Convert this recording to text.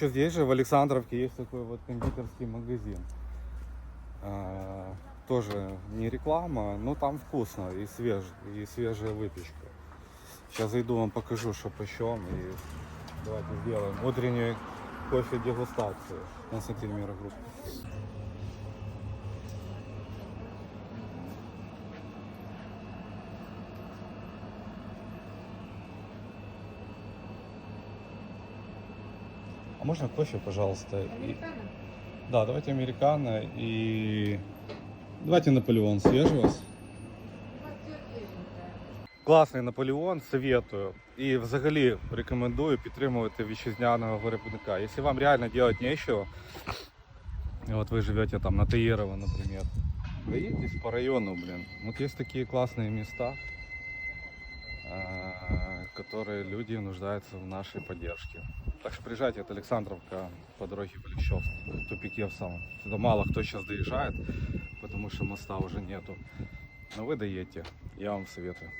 еще здесь же, в Александровке, есть такой вот кондитерский магазин. А, тоже не реклама, но там вкусно и свеж, и свежая выпечка. Сейчас зайду, вам покажу, что почем. И давайте сделаем утреннюю кофе дегустацию. Константин Мирогрупп. А можно кофе, пожалуйста? И- Да, давайте американо и... Давайте Наполеон свежий у вас. Класний Наполеон, советую. І взагалі рекомендую підтримувати вітчизняного виробника. Якщо вам реально делать нечего, вот вы живете там на Таирова, например, проедьтесь по району, блин. Вот есть такие классные места, а, которые люди нуждаются в нашей поддержке. Так что приезжайте, это Александровка по дороге в Лещевск, в тупике в самом. Сюда мало кто сейчас доезжает, потому что моста уже нету. Но вы доедете, я вам советую.